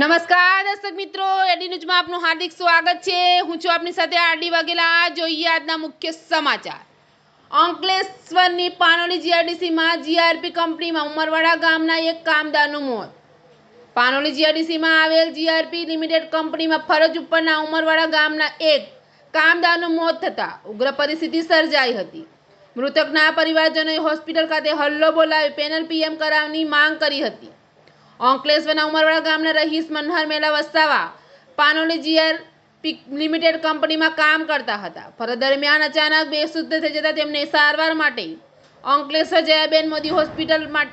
નમસ્કાર, દર્શક મિત્રો. એડી ન્યૂઝમાં આપનું હાર્દિક સ્વાગત છે. હું છું આપની સાથે આરડી વાઘેલા. જોઈએ આજના મુખ્ય સમાચાર. અંકલેશ્વરની પાનોલી જીઆરડીસીમાં જીઆરપી કંપનીમાં ઉમરવાડા ગામના એક કામદારનું મોત. પાનોલી જીઆરડીસીમાં આવેલ જીઆરપી લિમિટેડ કંપનીમાં ફરજ ઉપરના ઉમરવાડા ગામના એક કામદારનું મોત થતાં ઉગ્ર પરિસ્થિતિ સર્જાઈ હતી. મૃતકના પરિવારજનોએ હોસ્પિટલ ખાતે હલ્લો બોલાવી પેનલ પીએમ કરાવવાની માંગ કરી હતી. અંકલેશ્વરના ઉમરવાડા ગામના રહીશ મનહર મેલા વસાવા પાનોલી જીઆર લિમિટેડ કંપનીમાં કામ કરતા હતા. ફરજ દરમિયાન અચાનક બેશુદ્ધ થઈ જતા તેમને સારવાર માટે અંકલેશ્વર જયાબેન મોદી હોસ્પિટલમાં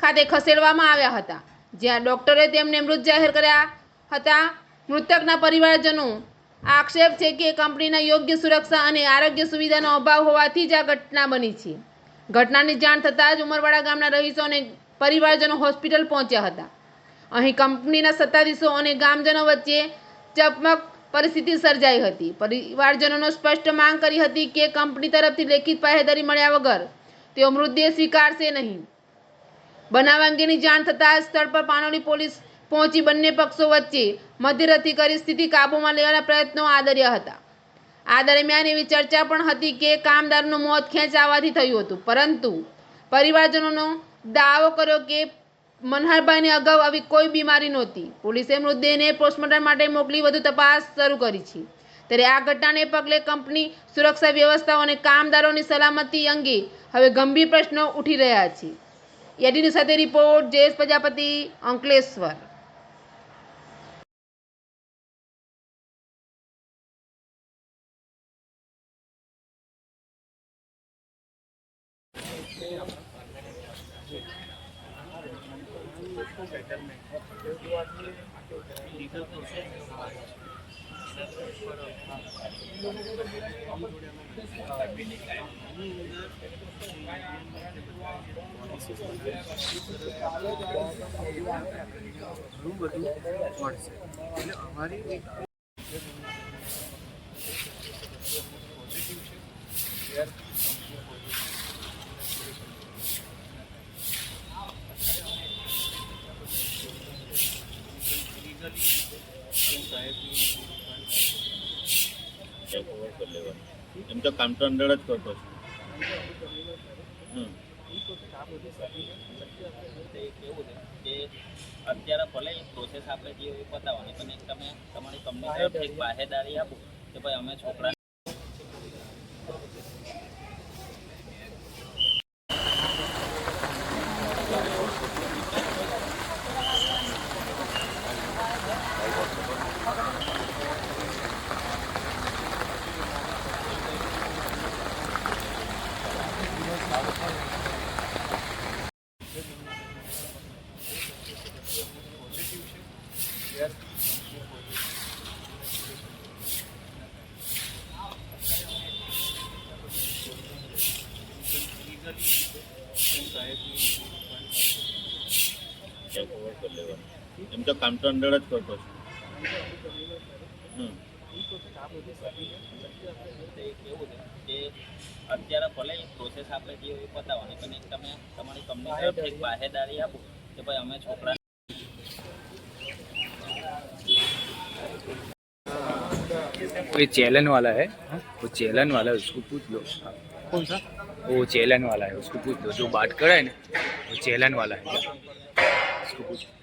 ખાતે ખસેડવામાં આવ્યા હતા. જ્યાં ડોક્ટરે તેમને મૃત જાહેર કર્યા હતા. મૃતકના પરિવારજનો આક્ષેપ છે કે કંપનીના યોગ્ય સુરક્ષા અને આરોગ્ય સુવિધાનો અભાવ હોવાથી જ આ ઘટના બની છે. ઘટનાની જાણ થતાં જ ઉમરવાડા ગામના રહીશો અને પરિવારજનો હોસ્પિટલ પહોંચ્યા હતા. અહીં કંપનીના સત્તાધીશો અને ગામજનો વચ્ચે ચકમક પરિસ્થિતિ સર્જાઈ હતી. પરિવારજનોનો સ્પષ્ટ માંગ કરી હતી કે કંપની તરફથી લેખિત પાહેદારી મળ્યા વગર તેઓ મૃતદેહ સ્વીકારશે નહીં. બનાવ અંગેની જાણ થતાં સ્થળ પર પાનોલી પોલીસ પહોંચી બંને પક્ષો વચ્ચે મધ્યરથી કરી સ્થિતિ કાબૂમાં લેવાના પ્રયત્નો આદર્યા હતા. આ દરમિયાન એવી ચર્ચા પણ હતી કે કામદારનું મોત ખેંચાવાથી થયું હતું. પરંતુ પરિવારજનોનો દાવો કર્યો કે મનહરભાઈને અગાઉ આવી કોઈ બીમારી નહોતી. પોલીસે મૃતદેહને પોસ્ટમોર્ટમ માટે મોકલી વધુ તપાસ શરૂ કરી છે. ત્યારે આ ઘટનાને પગલે કંપની સુરક્ષા વ્યવસ્થાઓ અને કામદારોની સલામતી અંગે હવે ગંભીર પ્રશ્નો ઉઠી રહ્યા છે. એડીની સાથે રિપોર્ટ જયેશ પ્રજાપતિ અંકલેશ્વર. ઘણું બધું મળશે. એટલે અમારી એક ત્યાં cover કરી લેવાનું. એમ તો કામ તો અંદર જ કરતો છું. અત્યારે ભલે પ્રોસેસ આપણે જે બતાવવાની, પણ તમે તમારી કંપની તરફથી એક બાહેદારી આપો કે ભાઈ અમે છોકરા ત્યાં cover કરી લેવાનું. એમ તો કામ તો અંદર જ કરતો છું હમ. તે કેવું છે કે અત્યારે ભલે પ્રોસેસ આપણે જે હોય એ પતાવવાની પણ એક તમે તમારી કંપની તરફથી એક બાહેદારી આપો કે ભાઈ અમે છોકરા कोई चैलन वाला है वो चैलन वाला है उसको पूछ लो कौन सा वो चैलन वाला है उसको पूछ लो जो बात करे ना वो चैलन वाला है उसको पूछ એવું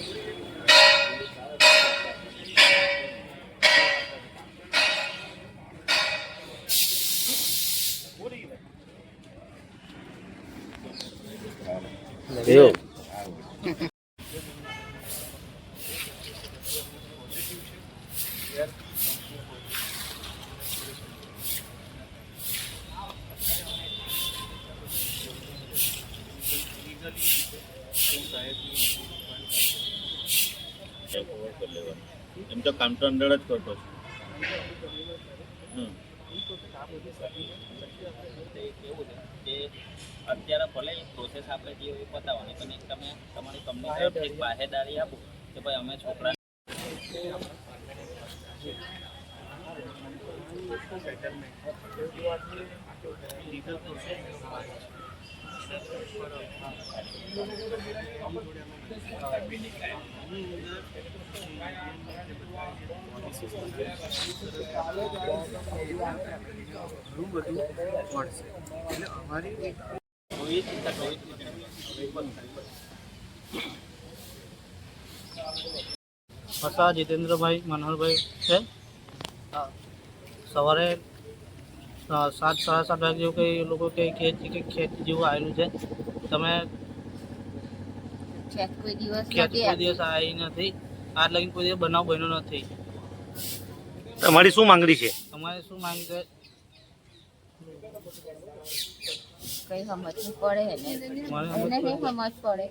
કરી લેવાનું. એમ તો કામ તો અંદર જ કરતો છું હમ. તે કેવું છે કે અત્યારે ભલે પ્રોસેસ પ્રોસેસ આપણે જે હોય એ પતાવવાની પણ એક તમે તમારી કંપની તરફથી એક બાહેદારી આપો કે ભાઈ અમે છોકરા કોઈ ચિંતા કોઈ વસા જીતેન્દ્રભાઈ મનોહરભાઈ છે હા. સવારે અ, સાત સાડા સાત વાગે જેવું કંઈ એ લોકો કંઈ કહે છે કે ખેત જેવું આવેલું છે. તમે ખેત કોઈ દિવસ આવી નથી. આજ લગી કોઈ દિવસ બનાવ બન્યો નથી. તમારી શું માંગણી છે? તમારે શું માંગણી છે? કઈ સમજ પડે એને મને સમજ પડે?